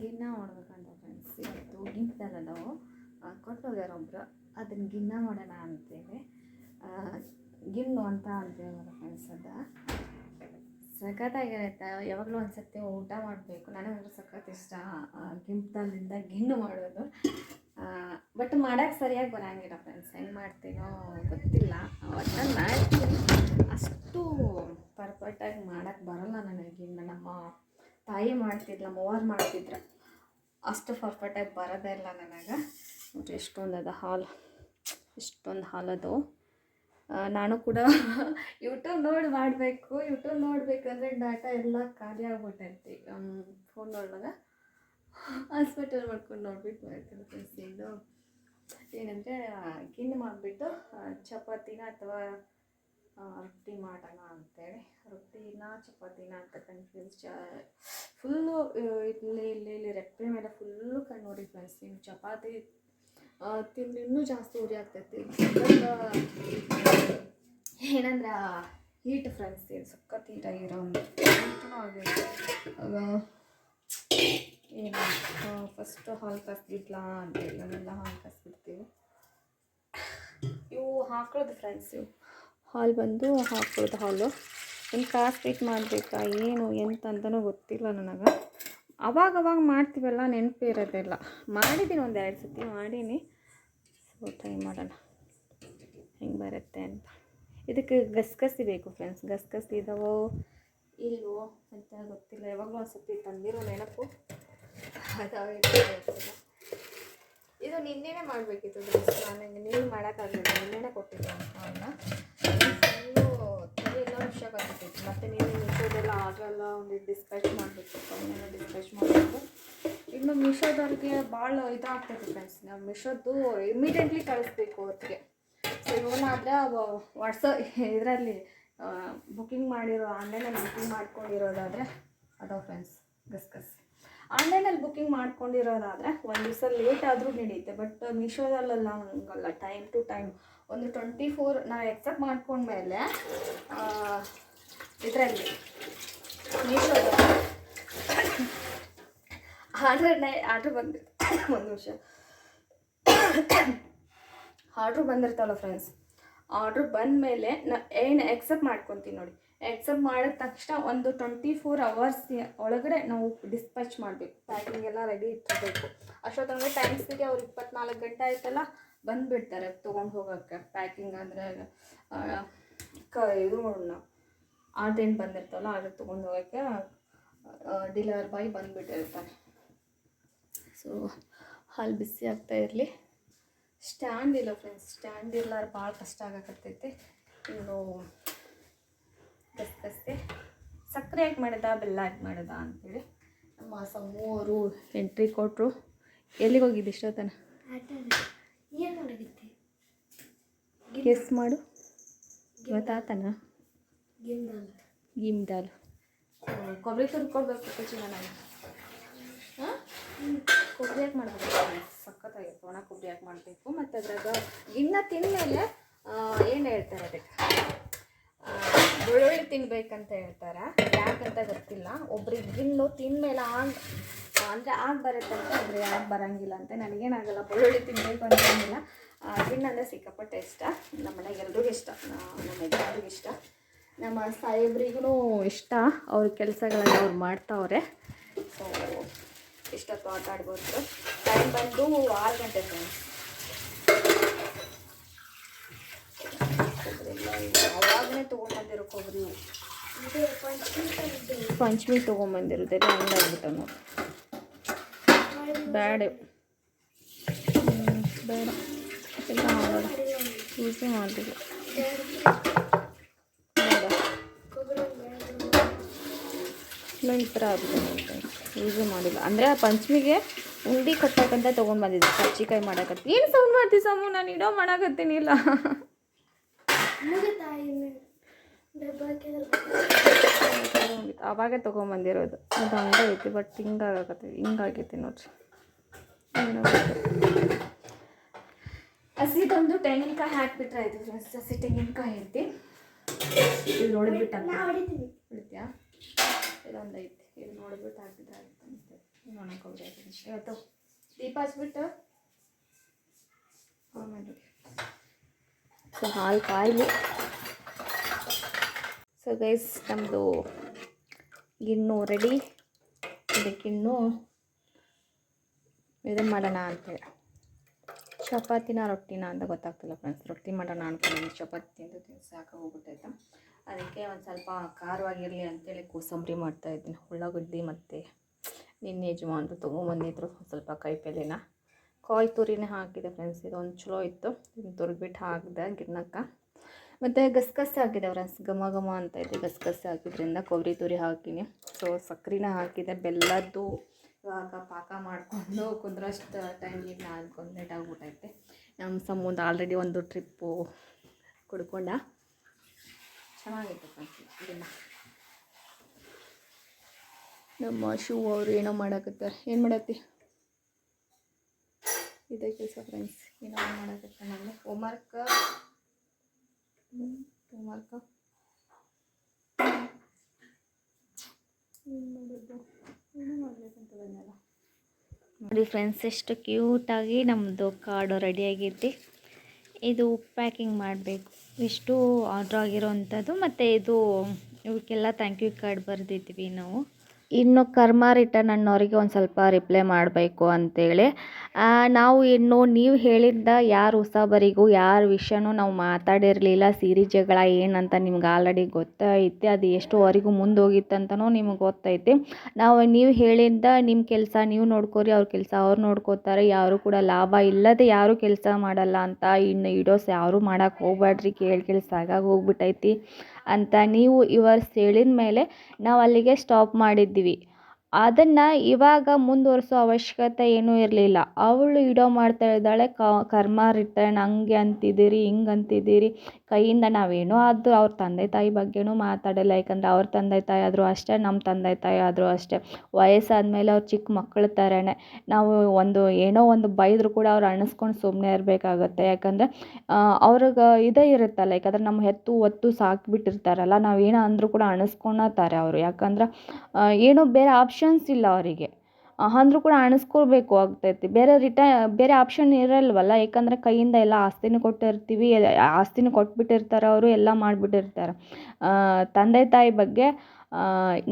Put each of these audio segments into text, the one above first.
ಗಿನ್ನ ಮಾಡ್ಬೇಕಂತ ಫ್ರೆಂಡ್ಸ್ ಇವತ್ತು ಗಿಂತಲ್ಲ ನಾವು ಕೊಟ್ಟೋಗ್ಯಾರ ಒಬ್ರು. ಅದನ್ನ ಗಿನ್ನ ಮಾಡೋಣ ಅಂತೇವೆ ಗಿಣ್ಣು ಗಿನ್ನು ಅಂತ ಅಂತೇವಲ್ಲ ಫ್ರೆಂಡ್ಸ್ ಅದ. ಸಖತ್ತಾಗಿರುತ್ತೆ ಯಾವಾಗಲೂ ಒಂದ್ಸತಿ ಊಟ ಮಾಡಬೇಕು. ನನಗಂದ್ರೆ ಸಖತ್ ಇಷ್ಟ. ಗಿಂಪ್ದಲ್ಲಿಂದ ಗಿನ್ನು ಮಾಡೋದು. ಬಟ್ ಮಾಡೋಕ್ಕೆ ಸರಿಯಾಗಿ ಬರೋಂಗಿಲ್ಲ ಫ್ರೆಂಡ್ಸ್ ಹೆಂಗೆ ಮಾಡ್ತೀನೋ ಗೊತ್ತಿಲ್ಲ. ಒಟ್ಟು ಮಾಡ್ತೀನಿ. ಅಷ್ಟು ಪರ್ಫೆಕ್ಟಾಗಿ ಮಾಡೋಕ್ಕೆ ಬರೋಲ್ಲ ನನಗೆ ನಮ್ಮ ತಾಯಿ ಮಾಡ್ತಿದ್ಲ ಮೂವರು ಮಾಡ್ತಿದ್ರು. ಅಷ್ಟು ಪರ್ಫೆಕ್ಟಾಗಿ ಬರೋದೇ ಇಲ್ಲ ನನಗೆ. ನೋಡಿರಿ, ಎಷ್ಟೊಂದು ಅದ ಹಾಲು. ಇಷ್ಟೊಂದು ಹಾಲದು ನಾನು ಕೂಡ ಯೂಟ್ಯೂಬ್ ನೋಡಿ ಮಾಡಬೇಕು ಯೂಟ್ಯೂಬ್ ನೋಡಬೇಕಂದ್ರೆ ಡಾಟಾ ಎಲ್ಲ ಖಾಲಿ ಆಗ್ಬಿಟ್ಟೈತಿ ಫೋನ್ ಒಳಗೆ. ಹಾಸ್ಪಿಟಲ್ ಮಾಡ್ಕೊಂಡು ನೋಡ್ಬಿಟ್ಟು ಮಾಡ್ತೀನಿ ಫ್ರೆಂಡ್ಸ್ ಇದು. ಏನಂದರೆ ಗಿಣ್ಣು ಮಾಡಿಬಿಟ್ಟು ಚಪಾತಿನ ಅಥವಾ ರೊಟ್ಟಿ ಮಾಡೋಣ ಅಂತೇಳಿ. ರೊಟ್ಟಿನ, ಚಪಾತಿನ ಅಂತ ಕನ್ಫ್ಯೂಸ್ ಚ ಫುಲ್ಲು ಇಲ್ಲಿ ಇಲ್ಲಿ ಇಲ್ಲಿ ರೆಪ್ಪೆ ಮೇಲೆ ಫುಲ್ಲು ಕಣ್ಣು ಉರಿ ಫ್ರೆಂಡ್ಸ್ ಚಪಾತಿ ತಿಂದು ಇನ್ನೂ ಜಾಸ್ತಿ ಉರಿ ಆಗ್ತೈತಿ. ಏನಂದ್ರೆ ಹೀಟ್ ಫ್ರೆಂಡ್ಸ್ ಇದು ಸಖತ್ ಹೀಟಾಗಿರೋ ಒಂದು ಏನು ಫಸ್ಟು ಹಾಲು ಕಾಸ್ಬಿಟ್ಲಾ ಅಂತೇಳಿ ನಾವೆಲ್ಲ ಹಾಲು ಕಾಸ್ಬಿಡ್ತೀವಿ. ಇವು ಹಾಕೊಳ್ಳೋದು ಫ್ರೆಂಡ್ಸ್ ಇವು. ಹಾಲು ಬಂದು ಹಾಕೊಳ್ಳೋದು ಹಾಲು. ಇನ್ನು ಕಾಸ್ಬಿಟ್ಟು ಮಾಡಬೇಕಾ? ಏನು? ಎಂತ ಅಂತಲೂ ಗೊತ್ತಿಲ್ಲ ನನಗೆ. ಅವಾಗ ಅವಾಗ ಮಾಡ್ತೀವಲ್ಲ, ನೆನಪು ಇರೋದಿಲ್ಲ ಮಾಡಿದ್ದೀನಿ ಒಂದು ಎರಡು ಸತಿ ಮಾಡೀನಿ. ಸೊ ಟ್ರೈ ಮಾಡೋಣ. ಹೆಂಗೆ ಬರುತ್ತೆ ಅಂತ. ಇದಕ್ಕೆ ಗಸಗಸಿ ಬೇಕು ಫ್ರೆಂಡ್ಸ್ ಗಸಗಸಿ ಇದಾವೋ ಇಲ್ವೋ ಅಂತ ಗೊತ್ತಿಲ್ಲ. ಯಾವಾಗಲೂ ಒಂದು ಸತಿ ತಂದಿರೋ ನೆನಪು. ಅದಾವೆ ಇದು ನಿನ್ನೆನೇ ಮಾಡಬೇಕಿತ್ತು ನಾನು ನೀನು ಮಾಡೋಕ್ಕಾಗಲಿಲ್ಲ. ನಿನ್ನೆನೇ ಕೊಟ್ಟಿದ್ದೆ. ಅವನ್ನ ಫುಲ್ಲು ತಲೆ ಎಲ್ಲ ವಿಷಯ ಮತ್ತು ನೀನು ಮೀಶೋದೆಲ್ಲ ಆಗಲ್ಲ ಒಂದು ಡಿಸ್ಪ್ಯಾಚ್ ಮಾಡಬೇಕು. ಅವನ್ನೆಲ್ಲ ಡಿಸ್ಪ್ಯಾಚ್ ಮಾಡಬೇಕು. ಇನ್ನು ಮೀಶೋದವ್ರಿಗೆ ಭಾಳ ಇದಾಗ್ತೈತೆ ಫ್ರೆಂಡ್ಸ್ ನಾವು ಮೀಶೋದು ಇಮಿಡಿಯೇಟ್ಲಿ ಕಳಿಸ್ಬೇಕು ಅವ್ರಿಗೆ ಸೊ ಇವನಾದರೆ ವಾಟ್ಸಪ್ ಇದರಲ್ಲಿ ಬುಕ್ಕಿಂಗ್ ಮಾಡಿರೋ ಆನ್ಲೈನಲ್ಲಿ ಬುಕ್ಕಿಂಗ್ ಮಾಡ್ಕೊಂಡಿರೋದಾದರೆ ಅದಾವ ಫ್ರೆಂಡ್ಸ್ ಗಸ್ಗಸ್ ಆನ್ಲೈನಲ್ಲಿ ಬುಕ್ಕಿಂಗ್ ಮಾಡ್ಕೊಂಡಿರೋದಾದರೆ ಒಂದು ದಿವಸ ಲೇಟ್ ಆದರೂ ನಡೆಯುತ್ತೆ ಬಟ್ ಮೀಶೋದಲ್ಲೆಲ್ಲ ಹಂಗಲ್ಲ. ಟೈಮ್ ಟು ಟೈಮ್ ಒಂದು ಟ್ವೆಂಟಿ ಫೋರ್ ನಾವು ಎಕ್ಸೆಪ್ಟ್ ಮಾಡ್ಕೊಂಡ್ಮೇಲೆ ಇದರಲ್ಲಿ ಮೀಶೋದ ಆರ್ಡ್ರ್ ಆರ್ಡ್ರ್ ಬಂದಿತ್ತು ಒಂದು ನಿಮಿಷ. ಆರ್ಡ್ರ್ ಬಂದಿರ್ತಾವಲ್ಲ ಫ್ರೆಂಡ್ಸ್ ಆರ್ಡ್ರ್ ಬಂದ ಮೇಲೆ ನಾ ಏನು ಎಕ್ಸೆಪ್ಟ್ ಮಾಡ್ಕೊತೀನಿ ನೋಡಿ. ಎಕ್ಸೆಪ್ಟ್ ಮಾಡಿದ ತಕ್ಷಣ ಒಂದು ಟ್ವೆಂಟಿ ಫೋರ್ ಅವರ್ಸ್ ಒಳಗಡೆ ನಾವು ಡಿಸ್ಪ್ಯಾಚ್ ಮಾಡಬೇಕು. ಪ್ಯಾಕಿಂಗ್ ಎಲ್ಲ ರೆಡಿ ಇಟ್ಟಿರಬೇಕು ಅಷ್ಟೊತ್ತಂಗೆ ಟೈಮ್ಸಿಗೆ ಅವ್ರು ಇಪ್ಪತ್ನಾಲ್ಕು ಗಂಟೆ ಆಯ್ತಲ್ಲ ಬಂದುಬಿಡ್ತಾರೆ ತೊಗೊಂಡು ಹೋಗೋಕ್ಕೆ. ಪ್ಯಾಕಿಂಗ್ ಅಂದರೆ ಕ, ಇದು ಆರ್ಡ್ರ್ ಏನು ಬಂದಿರ್ತಾವಲ್ಲ ಆರ್ಡ್ರ್ ತೊಗೊಂಡು ಹೋಗೋಕ್ಕೆ ಡಿಲಿವರ್ ಬಾಯ್ ಬಂದುಬಿಟ್ಟಿರ್ತಾರೆ. ಸೊ ಹಾಲು ಬಿಸಿ ಆಗ್ತಾ ಇರಲಿ. ಸ್ಟ್ಯಾಂಡ್ ಇಲ್ಲ ಫ್ರೆಂಡ್ಸ್ ಸ್ಟ್ಯಾಂಡ್ ಇಲ್ಲಾರ ಭಾಳ ಕಷ್ಟ ಆಗಕತ್ತೈತಿ. ಇನ್ನು ಗಸ್ಗಸ್ತೆ ಸಕ್ಕರೆ ಯಾಕೆ ಮಾಡಿದ, ಬೆಲ್ಲ ಯಾಕೆ ಮಾಡಿದ ಅಂತೇಳಿ. ನಮ್ಮ ಸಮೂಹರು ಎಂಟ್ರಿ ಕೊಟ್ಟರು ಎಲ್ಲಿಗೆ ಹೋಗಿದ್ದು ಇಷ್ಟೊತ್ತನ? ಏನು ಗೆಸ್ ಮಾಡು. ಗೊತ್ತಾತನ ಗಿಮ್ದಾಲ್ ಗಿಮ್ ದಾಲ್ ಕೊಬ್ಬರಿ ತುರ್ಕೊಳ್ಬೇಕು ಚೆನ್ನಾಗಿ ನಾನು. ಹಾಂ? ಕೊಬ್ಬರಿ ಹಾಕಿ ಮಾಡಬೇಕು? ಸಖತ್ತಾಗಿತ್ತು ಒಣ ಕೊಬ್ಬರಿ ಹಾಕಿ ಮಾಡಬೇಕು? ಮತ್ತು ಅದ್ರಾಗ ಗಿನ್ನ ತಿಂದಮೇಲೆ ಏನು ಹೇಳ್ತಾರೆ ಅದಕ್ಕೆ? ಬೆಳ್ಳುಳ್ಳಿ ತಿನ್ಬೇಕಂತ ಹೇಳ್ತಾರೆ? ಯಾಕಂತ ಗೊತ್ತಿಲ್ಲ. ಒಬ್ರಿಗೆ ಗಿನ್ನು ತಿನ್ಮೇಲೆ ಆಗ ಅಂದರೆ ಆಗ ಬರುತ್ತೆ ಅಂತ ಅಂದರೆ ಯಾಕೆ ಬರೋಂಗಿಲ್ಲ ಅಂತ. ನನಗೇನಾಗಲ್ಲ ಬೆಳ್ಳುಳ್ಳಿ ತಿನ್ನಬೇಕು ಅಂತೇನಿಲ್ಲ ಗಿಣ್ಣು ಅಂದರೆ ಸಿಕ್ಕಾಪಟ್ಟೆ ಇಷ್ಟ. ನಮ್ಮ ಮನೆಗೆ ಎಲ್ರಿಗೂ ಇಷ್ಟ. ನಮ್ಮ ಯಜಮಾನ್ರಿಗೂ ಇಷ್ಟ. ನಮ್ಮ ಸಾಹೇಬ್ರಿಗೂ ಇಷ್ಟ. ಅವ್ರ ಕೆಲಸಗಳನ್ನ ಅವ್ರು ಮಾಡ್ತಾವ್ರೆ. ಸೊ ಇಷ್ಟೊತ್ತು ಆಟ ಆಡ್ಬೋದು ಟೈಮ್ ಬಂದು ಆರು ಗಂಟೆ ಫ್ರೆಂಡ್ಸ್ ಅವಾಗಲೇ ತೊಗೊಂಬಂದಿರೋ ಕೊಬ್ಬರಿ. ಪಂಚಮಿ ಪಂಚಮಿ ತೊಗೊಂಬಂದಿರೋದೆಲ್ಲ ಹಂಗಾಗ್ಬಿಟ್ಟು ನೋಡಿ ಹ್ಮ್, ಬೇಡ ಎಲ್ಲ ಯೂಸೇ ಬೇಡ ಈ ಥರ ಯೂಸೇ ಮಾಡಿಲ್ಲ ಅಂದರೆ ಆ ಪಂಚಮಿಗೆ ಉಂಡಿ ಕಟ್ಟಕ್ಕಂತ ತೊಗೊಂಡು ಬಂದಿದ್ದೆ. ಕಚ್ಚಿಕಾಯಿ ಮಾಡಾಕತ್ತಿ. ಏನು ಸೌಂಡ್ ಮಾಡ್ತೀವಿ ಸಾಮು? ನಾನು ಇಡೋ ಮಾಡಾಕತ್ತೀನಿ ಇಲ್ಲ. ಅವಾಗೆ ತೊಗೊಂಬಂದಿರೋದು. ಅದು ಹಂಗೈತಿ ಬಟ್ ಹಿಂಗಾಗತ್ತೆ ಹಿಂಗಾಗೈತಿ ನೋಡ್ರಿ. ಹಸಿದೊಂದು ತೆಂಗಿನಕಾಯಿ ಹಾಕ್ಬಿಟ್ರೆ ಆಯ್ತು ಫ್ರೆಂಡ್ಸ್ ಹಸಿ ತೆಂಗಿನಕಾಯಿ ಐತಿ. ಇದು ನೋಡಿಬಿಟ್ಟು ಬಿಡ್ತೀಯಾ ಇದೊಂದು ಐತಿ. ಇದು ನೋಡಿಬಿಟ್ಟು ಹಾಕಿದ್ರೆ ಆಯ್ತು ಅಂತ ಹಾಕಿದ್ದೀನಿ ಇವತ್ತು ದೀಪ ಹಚ್ಬಿಟ್ಟು ಆಮೇಲೆ ಸೊ ಹಾಲು ಕಾಯಿಲಿ. ಸೊ ಗೈಸ್ ನಮ್ಮದು ಗಿಣ್ಣು ರೆಡಿ ಇದಕ್ಕಿನ್ನೂ ಇದನ್ನು ಮಾಡೋಣ ಅಂತೇಳಿ ಚಪಾತಿನ ರೊಟ್ಟಿನ ಅಂತ ಗೊತ್ತಾಗ್ತಿಲ್ಲ ಫ್ರೆಂಡ್ಸ್ ರೊಟ್ಟಿ ಮಾಡೋಣ ಅಂದ್ಕೊಂಡು ಚಪಾತಿ ತಿಂದು ತಿಂದು ಸಾಕಾಗೋಗ್ಬಿಟ್ಟೈತೆ ಅದಕ್ಕೆ ಒಂದು ಸ್ವಲ್ಪ ಖಾರವಾಗಿರಲಿ ಅಂತೇಳಿ ಕೋಸಂಬರಿ ಮಾಡ್ತಾ ಇದ್ದೀನಿ. ಉಳ್ಳಾಗಡ್ಡಿ ಮತ್ತು ನಿನ್ನೆ ಯಜಮಾನ್ರು ತೊಗೊಂಬಂದಿದ್ರು ಸ್ವಲ್ಪ ಕಾಯಿಪಲ್ಲೆನ ಕಾಯಿ ತುರಿನೇ ಹಾಕಿದೆ ಫ್ರೆಂಡ್ಸ್ ಇದೊಂದು ಚಲೋ ಇತ್ತು. ತುರಿದ್ಬಿಟ್ಟು ಹಾಕಿದೆ ಗಿರ್ನಕ್ಕ ಮತ್ತು ಗಸಗಸೆ ಹಾಕಿದೆ ಫ್ರೆಂಡ್ಸ್ ಘಮ ಘಮ ಅಂತ ಇದೆ ಗಸಗಸೆ ಹಾಕಿದ್ರಿಂದ ಕೊಬ್ಬರಿ ತುರಿ ಹಾಕಿನಿ. ಸೊ ಸಕ್ಕರೆನ ಹಾಕಿದೆ. ಬೆಲ್ಲದ್ದು ಇವಾಗ ಪಾಕ ಮಾಡಿಕೊಂಡು ಕುಂದ್ರಷ್ಟು ಟೈಮಿಗೆ ನಾಲ್ಕು ಲೇಟ್ ಆಗ್ಬಿಟ್ಟೈತೆ ನಮ್ಮ ಸಂಬಂಧ ಆಲ್ರೆಡಿ ಒಂದು ಟ್ರಿಪ್ಪು ಕುಡ್ಕೊಂಡ. ಚೆನ್ನಾಗಿತ್ತು ಇದನ್ನು ನಮ್ಮ ಶೂ ಅವರು ಏನೋ ಮಾಡಕತ್ತಾರೆ. ಏನು ಮಾಡತ್ತಿ? ಇದೇ ಕೆಲಸ ಫ್ರೆಂಡ್ಸ್ ಏನೋ ಮಾಡಕತ್ತ ನಾನು ಹೋಮ್ವರ್ಕ್ ಹೋಮ್ವರ್ಕ್ ಏನು ಮಾಡೋದು? ನೋಡಿ ಫ್ರೆಂಡ್ಸ್ ಎಷ್ಟು ಕ್ಯೂಟಾಗಿ ನಮ್ಮದು ಕಾರ್ಡು ರೆಡಿಯಾಗೈತಿ ಇದು ಪ್ಯಾಕಿಂಗ್ ಮಾಡಬೇಕು. ಇಷ್ಟು ಆರ್ಡ್ರ್ ಆಗಿರೋವಂಥದ್ದು ಮತ್ತು ಇದು ಇವಕ್ಕೆಲ್ಲ ಥ್ಯಾಂಕ್ ಯು ಕಾರ್ಡ್ ಬರೆದಿದ್ವಿ ನಾವು. ಇನ್ನು ಕರ್ಮ ರಿಟರ್ನ್ ಅನ್ನೋರಿಗೆ ಒಂದು ಸ್ವಲ್ಪ ರಿಪ್ಲೈ ಮಾಡಬೇಕು ಅಂತೇಳಿ. ನಾವು ಇನ್ನು ನೀವು ಹೇಳಿದ್ದ ಯಾರು ಹೊಸಬರಿಗೂ ಯಾರ ವಿಷಯನೂ ನಾವು ಮಾತಾಡಿರಲಿಲ್ಲ, ಸೀರೆ ಜಗಳ ಏನಂತ ನಿಮ್ಗೆ ಆಲ್ರೆಡಿ ಗೊತ್ತೈತಿ, ಅದು ಎಷ್ಟುವರೆಗೂ ಮುಂದೋಗಿತ್ತಂತನೂ ನಿಮ್ಗೆ ಗೊತ್ತೈತಿ. ನಾವು ನೀವು ಹೇಳಿದ್ದ ನಿಮ್ಮ ಕೆಲಸ ನೀವು ನೋಡ್ಕೋರಿ, ಅವ್ರ ಕೆಲಸ ಅವ್ರು ನೋಡ್ಕೋತಾರೆ, ಯಾರು ಕೂಡ ಲಾಭ ಇಲ್ಲದೆ ಯಾರೂ ಕೆಲಸ ಮಾಡಲ್ಲ ಅಂತ ಇನ್ನು ಇಡೋಸ್ ಯಾರೂ ಮಾಡಕ್ಕೆ ಹೋಗ್ಬೇಡ್ರಿ ಕೇಳಿ ಕೇಳಿ ಸಾಗಾಗಿ ಹೋಗ್ಬಿಟ್ಟೈತಿ ಅಂತ ನೀವು ಇವರ್ಸ್ ಹೇಳಿದ ಮೇಲೆ ನಾವು ಅಲ್ಲಿಗೆ ಸ್ಟಾಪ್ ಮಾಡಿದ್ವಿ ಅದನ್ನು ಇವಾಗ ಮುಂದುವರಿಸೋ ಅವಶ್ಯಕತೆ ಏನೂ ಇರಲಿಲ್ಲ. ಅವಳು ಇಡೋ ಮಾಡ್ತಾ ಇದ್ದಾಳೆ ಕರ್ಮ ರಿಟರ್ನ್ ಹಂಗೆ ಅಂತಿದ್ದೀರಿ, ಹಿಂಗೆ ಅಂತಿದ್ದೀರಿ. ಕೈಯಿಂದ ನಾವೇನೋ ಅದು ಅವ್ರ ತಂದೆ ತಾಯಿ ಬಗ್ಗೆನೂ ಮಾತಾಡಲ್ಲ. ಯಾಕಂದರೆ ಅವ್ರ ತಂದೆ ತಾಯಿ ಆದರೂ ಅಷ್ಟೇ ನಮ್ಮ ತಂದೆ ತಾಯಿ ಆದರೂ ಅಷ್ಟೇ. ವಯಸ್ಸಾದ್ಮೇಲೆ ಅವ್ರು ಚಿಕ್ಕ ಮಕ್ಕಳ ಥರನೇ ನಾವು ಒಂದು ಏನೋ ಒಂದು ಬೈದರೂ ಕೂಡ ಅವ್ರು ಅಣಿಸ್ಕೊಂಡು ಸುಮ್ಮನೆ ಇರಬೇಕಾಗತ್ತೆ. ಯಾಕಂದರೆ ಅವ್ರಿಗೆ ಇದೇ ಇರುತ್ತಲ್ಲ. ಯಾಕಂದರೆ ನಮ್ಮ ಹೆತ್ತು ಒತ್ತು ಸಾಕಿಬಿಟ್ಟಿರ್ತಾರಲ್ಲ ನಾವು ಏನೋ ಅಂದರೂ ಕೂಡ ಅಣಿಸ್ಕೊಳತ್ತಾರೆ ಅವರು. ಯಾಕಂದ್ರೆ ಏನೋ ಬೇರೆ ಆಪ್ಷನ್ಸ್ ಇಲ್ಲ ಅವರಿಗೆ. ಅಂದರೂ ಕೂಡ ಅಣಿಸ್ಕೊಳ್ಬೇಕು ಆಗ್ತೈತಿ. ಬೇರೆ ರಿಟ ಬೇರೆ ಆಪ್ಷನ್ ಇರಲ್ವಲ್ಲ? ಯಾಕಂದರೆ ಕೈಯಿಂದ ಎಲ್ಲ ಆಸ್ತಿನೂ ಕೊಟ್ಟಿರ್ತೀವಿ ಆಸ್ತಿನೂ ಕೊಟ್ಬಿಟ್ಟಿರ್ತಾರೆ ಅವರು, ಎಲ್ಲ ಮಾಡಿಬಿಟ್ಟಿರ್ತಾರೆ. ತಂದೆ ತಾಯಿ ಬಗ್ಗೆ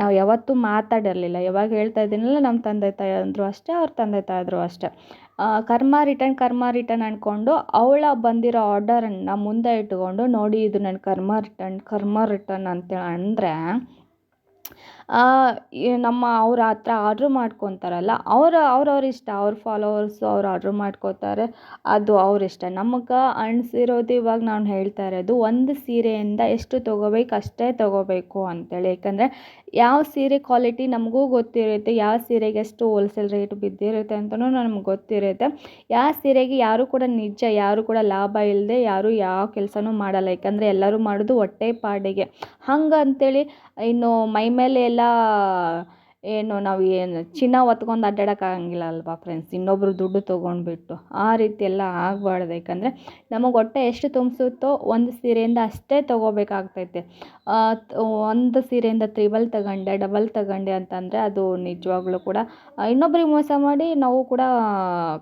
ನಾವು ಯಾವತ್ತೂ ಮಾತಾಡಿರಲಿಲ್ಲ. ಯಾವಾಗ ಹೇಳ್ತಾ ಇದ್ದೀನಲ್ಲ ನಮ್ಮ ತಂದೆ ತಾಯಿ ಅಂದರು ಅಷ್ಟೇ, ಅವ್ರ ತಂದೆ ತಾಯಿ ಆದರೂ ಅಷ್ಟೇ. ಕರ್ಮ ರಿಟರ್ನ್ ಕರ್ಮ ರಿಟರ್ನ್ ಅಂದ್ಕೊಂಡು ಅವಳ ಬಂದಿರೋ ಆರ್ಡರನ್ನು ಮುಂದೆ ಇಟ್ಕೊಂಡು ನೋಡಿ ಇದು ನನ್ನ ಕರ್ಮ ರಿಟರ್ನ್ ಕರ್ಮ ರಿಟರ್ನ್ ಅಂತೇಳಿ ಅಂದರೆ ನಮ್ಮ ಅವ್ರ ಹತ್ರ ಆರ್ಡ್ರ್ ಮಾಡ್ಕೊತಾರಲ್ಲ, ಅವ್ರ, ಅವ್ರವ್ರ ಇಷ್ಟ, ಅವ್ರ ಫಾಲೋವರ್ಸು ಅವ್ರು ಆರ್ಡ್ರ್ ಮಾಡ್ಕೋತಾರೆ, ಅದು ಅವ್ರ ಇಷ್ಟ. ನಮಗೆ ಅನಿಸಿರೋದು ಇವಾಗ ನಾನು ಹೇಳ್ತಾ ಇರೋದು, ಒಂದು ಸೀರೆಯಿಂದ ಎಷ್ಟು ತೊಗೋಬೇಕು ಅಷ್ಟೇ ತೊಗೋಬೇಕು ಅಂತೇಳಿ. ಯಾಕಂದರೆ ಯಾವ ಸೀರೆ ಕ್ವಾಲಿಟಿ ನಮಗೂ ಗೊತ್ತಿರುತ್ತೆ, ಯಾವ ಸೀರೆಗೆ ಎಷ್ಟು ಹೋಲ್ಸೇಲ್ ರೇಟ್ ಬಿದ್ದಿರುತ್ತೆ ಅಂತಲೂ ನಮ್ಗೆ ಗೊತ್ತಿರುತ್ತೆ. ಯಾವ ಸೀರೆಗೆ ಯಾರೂ ಕೂಡ ನಿಜ, ಯಾರೂ ಕೂಡ ಲಾಭ ಇಲ್ಲದೆ ಯಾರೂ ಯಾವ ಕೆಲಸನೂ ಮಾಡಲ್ಲ. ಯಾಕಂದರೆ ಎಲ್ಲರೂ ಮಾಡೋದು ಹೊಟ್ಟೆ ಪಾಡಿಗೆ. ಹಂಗಂತೇಳಿ ಇನ್ನು ಮೈ ಮೇಲೆ ಎಲ್ಲ ಏನು ನಾವು ಏನು ಚಿನ್ನ ಹೊತ್ಕೊಂಡು ಅಡ್ಡಾಡೋಕ್ಕಾಗಂಗಿಲ್ಲ ಅಲ್ವಾ ಫ್ರೆಂಡ್ಸ್ ಇನ್ನೊಬ್ರು ದುಡ್ಡು ತೊಗೊಂಡ್ಬಿಟ್ಟು ಆ ರೀತಿ ಎಲ್ಲ ಆಗಬಾರ್ದು. ಯಾಕಂದರೆ ನಮಗೆ ಹೊಟ್ಟೆ ಎಷ್ಟು ತುಂಬಿಸುತ್ತೋ ಒಂದು ಸೀರೆಯಿಂದ ಅಷ್ಟೇ ತೊಗೋಬೇಕಾಗ್ತೈತೆ. ಒಂದು ಸೀರೆಯಿಂದ ತ್ರಿಬಲ್ ತಗೊಂಡೆ, ಡಬಲ್ ತಗೊಂಡೆ ಅಂತಂದರೆ ಅದು ನಿಜವಾಗ್ಲೂ ಕೂಡ ಇನ್ನೊಬ್ರಿಗೆ ಮೋಸ ಮಾಡಿ ನಾವು ಕೂಡ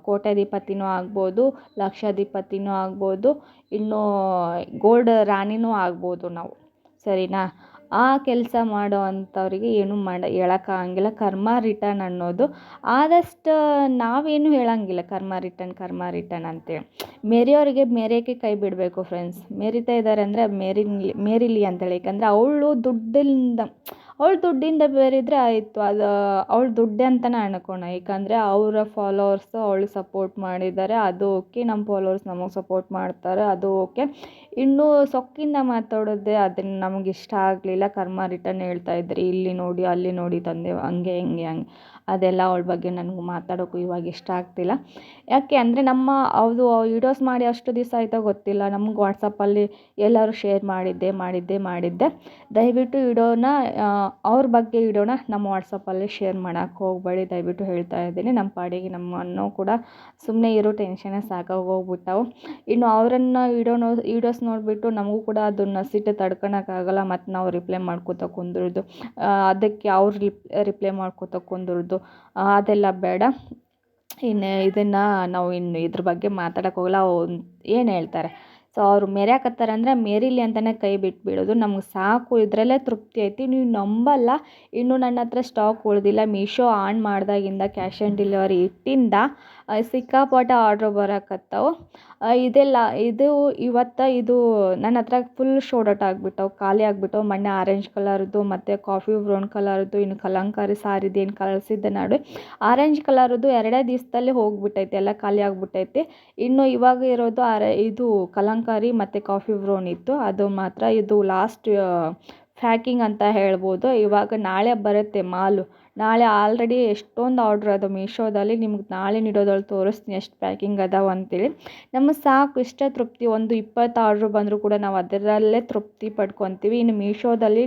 ಕೋಟ್ಯಾಧಿಪತಿನೂ ಆಗ್ಬೋದು, ಲಕ್ಷಾಧಿಪತಿನೂ ಆಗ್ಬೋದು, ಇನ್ನೂ ಗೋಲ್ಡ್ ರಾಣಿನೂ ಆಗ್ಬೋದು ನಾವು. ಸರಿನಾ? ಆ ಕೆಲಸ ಮಾಡೋ ಅಂಥವ್ರಿಗೆ ಏನೂ ಮಾಡ ಹೇಳೋಕ್ಕಾಗಂಗಿಲ್ಲ ಕರ್ಮ ರಿಟರ್ನ್ ಅನ್ನೋದು ಆದಷ್ಟು ನಾವೇನು ಹೇಳೋಂಗಿಲ್ಲ. ಕರ್ಮ ರಿಟರ್ನ್ ಕರ್ಮ ರಿಟರ್ನ್ ಅಂತೇಳಿ ಮೇರಿಯೋರಿಗೆ ಮೇರಿಯೋಕ್ಕೆ ಕೈ ಬಿಡಬೇಕು ಫ್ರೆಂಡ್ಸ್ ಮೇರಿತಾ ಇದ್ದಾರೆ ಅಂದರೆ ಮೇರಿ ಮೇರಿಲಿ ಅಂತೇಳಿ. ಯಾಕಂದರೆ ಅವಳು ದುಡ್ಡಿಂದ ಅವಳ ದುಡ್ಡಿಂದ ಬೇರಿದ್ರೆ ಆಯಿತು. ಅದು ಅವ್ಳ ದುಡ್ಡೆ ಅಂತಲೇ ಅನ್ಕೋಣ. ಏಕೆಂದರೆ ಅವರ ಫಾಲೋವರ್ಸು ಅವಳು ಸಪೋರ್ಟ್ ಮಾಡಿದ್ದಾರೆ. ಅದು ಓಕೆ ನಮ್ಮ ಫಾಲೋವರ್ಸ್ ನಮಗೆ ಸಪೋರ್ಟ್ ಮಾಡ್ತಾರೆ. ಅದು ಓಕೆ ಇನ್ನು ಸೊಕ್ಕಿಂದ ಮಾತಾಡೋದೆ ಅದನ್ನು ನಮಗೆ ಇಷ್ಟ ಆಗಲಿಲ್ಲ. ಕರ್ಮ ರಿಟರ್ನ್ ಹೇಳ್ತಾ ಇದ್ರಿ. ಇಲ್ಲಿ ನೋಡಿ, ಅಲ್ಲಿ ನೋಡಿ ತಂದೆ, ಹಂಗೆ, ಹಿಂಗೆ, ಹಂಗೆ. ಅದೆಲ್ಲ ಅವಳ ಬಗ್ಗೆ ನನಗೂ ಮಾತಾಡೋಕ್ಕೂ ಇವಾಗ ಇಷ್ಟ ಆಗ್ತಿಲ್ಲ. ಯಾಕೆ ಅಂದರೆ ನಮ್ಮ ಅದು ವೀಡಿಯೋಸ್ ಮಾಡಿ ಅಷ್ಟು ದಿವಸ ಆಯಿತೋ ಗೊತ್ತಿಲ್ಲ. ನಮ್ಗೆ ವಾಟ್ಸಪ್ಪಲ್ಲಿ ಎಲ್ಲರೂ ಶೇರ್ ಮಾಡಿದ್ದೆ ಮಾಡಿದ್ದೆ ಮಾಡಿದ್ದೆ. ದಯವಿಟ್ಟು ವಿಡಿಯೋನ ಅವ್ರ ಬಗ್ಗೆ ಇಡೋಣ. ನಮ್ಮ ವಾಟ್ಸಪ್ಪಲ್ಲಿ ಶೇರ್ ಮಾಡೋಕ್ಕೆ ಹೋಗಬೇಡಿ. ದಯವಿಟ್ಟು ಹೇಳ್ತಾ ಇದ್ದೀನಿ. ನಮ್ಮ ಪಾಡಿಗೆ ನಮ್ಮ ಅನ್ನೋ ಕೂಡ ಸುಮ್ಮನೆ ಇರೋ ಟೆನ್ಷನ್ನೇ ಸಾಕಾಗಿ ಹೋಗ್ಬಿಟ್ಟವು. ಇನ್ನು ಅವರನ್ನು ವಿಡಿಯೋ ನೋ ವೀಡಿಯೋಸ್ ನೋಡಿಬಿಟ್ಟು ನಮಗೂ ಕೂಡ ಅದನ್ನು ಸಿಟ್ಟು ತಡ್ಕೊಳಕ್ಕಾಗಲ್ಲ ಮತ್ತು ನಾವು ರಿಪ್ಲೈ ಮಾಡ್ಕೋತ ಕುಂದಿರೋದು. ಅದಕ್ಕೆ ಅವ್ರು ರಿಪ್ ರಿಪ್ಲೈ ಮಾಡ್ಕೋತ ಕುಂದ್ರದು. ಅದೆಲ್ಲ ಬೇಡ. ಇನ್ನು ಇದನ್ನು ನಾವು ಇನ್ನು ಇದ್ರ ಬಗ್ಗೆ ಮಾತಾಡೋಕೆ ಹೋಗಲ್ಲ. ಏನು ಹೇಳ್ತಾರೆ? ಸೊ ಅವ್ರು ಮೆರ್ಯಾಕತ್ತಾರೆ ಅಂದರೆ ಮೇರಿಲಿ ಅಂತಲೇ ಕೈ ಬಿಟ್ಬಿಡೋದು. ನಮ್ಗೆ ಸಾಕು. ಇದರಲ್ಲೇ ತೃಪ್ತಿ ಐತಿ. ನೀವು ನಂಬಲ್ಲ. ಇನ್ನೂ ನನ್ನ ಹತ್ರ ಸ್ಟಾಕ್ ಉಳಿದಿಲ್ಲ. ಮೀಶೋ ಆನ್ ಮಾಡಿದಾಗಿಂದ ಕ್ಯಾಶ್ ಆನ್ ಡೆಲಿವರಿ ಇಟ್ಟಿಂದ ಸಿಕ್ಕಾಪಟ್ಟೆ ಆರ್ಡ್ರ್ ಬರಕತ್ತವು. ಇದೆಲ್ಲ, ಇದು ಇವತ್ತು ಇದು ನನ್ನ ಹತ್ರ ಫುಲ್ ಶೋಡಟ್ ಆಗಿಬಿಟ್ಟವು, ಖಾಲಿ ಆಗಿಬಿಟ್ಟವು. ಮೊನ್ನೆ ಆರೆಂಜ್ ಕಲರ್ದು ಮತ್ತು ಕಾಫಿ ಬ್ರೌನ್ ಕಲರ್ದು ಇನ್ನು ಕಲಂಕಾರಿ ಸಾರಿದು ಏನು ಕಳಿಸಿದ್ದೆ ನಾಡು. ಆರೆಂಜ್ ಕಲರ್ದು ಎರಡೇ ದಿವಸದಲ್ಲಿ ಹೋಗ್ಬಿಟ್ಟೈತೆ, ಎಲ್ಲ ಖಾಲಿ ಆಗಿಬಿಟ್ಟೈತೆ. ಇನ್ನು ಇವಾಗ ಇರೋದು ಇದು ಕಲಂಕಾರಿ ಮತ್ತು ಕಾಫಿ ಬ್ರೌನ್ ಇತ್ತು. ಅದು ಮಾತ್ರ, ಇದು ಲಾಸ್ಟ್ ಪ್ಯಾಕಿಂಗ್ ಅಂತ ಹೇಳ್ಬೋದು. ಇವಾಗ ನಾಳೆ ಬರುತ್ತೆ ಮಾಲು. ನಾಳೆ ಆಲ್ರೆಡಿ ಎಷ್ಟೊಂದು ಆರ್ಡ್ರ್ ಅದು ಮೀಶೋದಲ್ಲಿ ನಿಮ್ಗೆ ನಾಳೆ ನೀಡೋದ್ರಲ್ಲಿ ತೋರಿಸ್ತೀನಿ ಎಷ್ಟು ಪ್ಯಾಕಿಂಗ್ ಅದಾವ ಅಂತೇಳಿ. ನಮಗೆ ಸಾಕು, ಇಷ್ಟೇ ತೃಪ್ತಿ, ಒಂದು ಇಪ್ಪತ್ತು ಆರ್ಡ್ರ್ ಬಂದರೂ ಕೂಡ ನಾವು ಅದರಲ್ಲೇ ತೃಪ್ತಿ ಪಡ್ಕೊತೀವಿ. ಇನ್ನು ಮೀಶೋದಲ್ಲಿ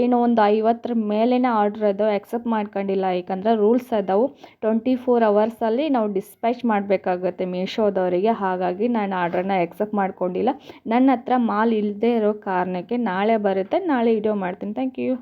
ಏನೋ ಒಂದು ಐವತ್ತರ ಮೇಲೇ ಆರ್ಡ್ರ್ ಅದಾವೆ ಎಕ್ಸೆಪ್ಟ್ ಮಾಡ್ಕೊಂಡಿಲ್ಲ. ಯಾಕಂದರೆ ರೂಲ್ಸ್ ಅದಾವೆ. ಟ್ವೆಂಟಿ ಫೋರ್ ಅವರ್ಸಲ್ಲಿ ನಾವು ಡಿಸ್ಪ್ಯಾಚ್ ಮಾಡಬೇಕಾಗತ್ತೆ ಮೀಶೋದವರಿಗೆ ಹಾಗಾಗಿ ನಾನು ಆರ್ಡ್ರನ್ನ ಎಕ್ಸೆಪ್ಟ್ ಮಾಡ್ಕೊಂಡಿಲ್ಲ. ನನ್ನ ಹತ್ರ ಮಾಲ್ ಇಲ್ಲದೇ ಇರೋ ಕಾರಣಕ್ಕೆ ನಾಳೆ ಬರುತ್ತೆ. ನಾಳೆ ವಿಡಿಯೋ ಮಾಡ್ತೀನಿ. Thank you